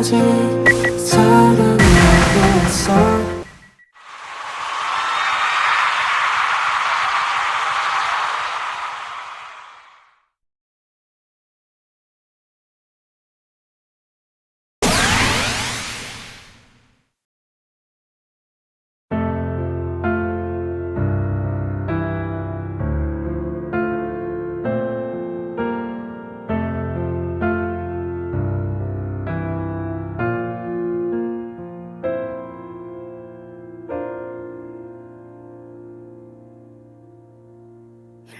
이별까지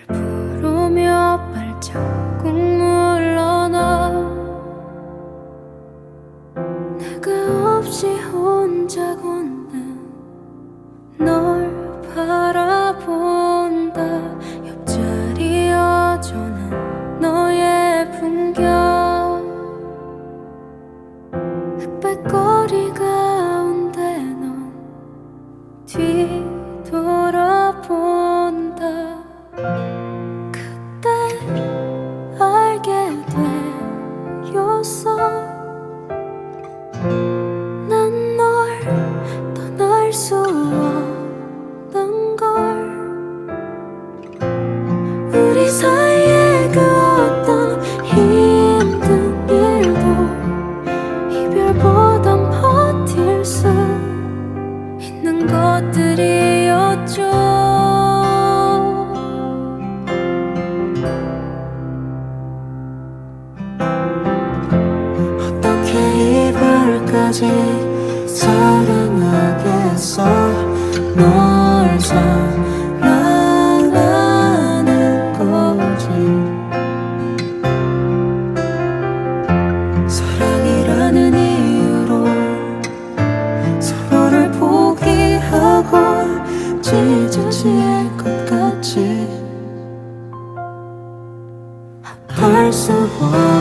부르며 발자국 물러나. 내가 없이 혼자 걷는 널 바라본다. 옆자리 여전한 너의 풍경. 흑백 거리 가운데 넌 뒤 되었어 난 널 떠날 수 없는 걸. 우리 사이 이별까지 사랑하겠어. 널 사랑하는 거지. 사랑이라는 이유로 서로를 포기하고 찢어질 것 같지. 없어 나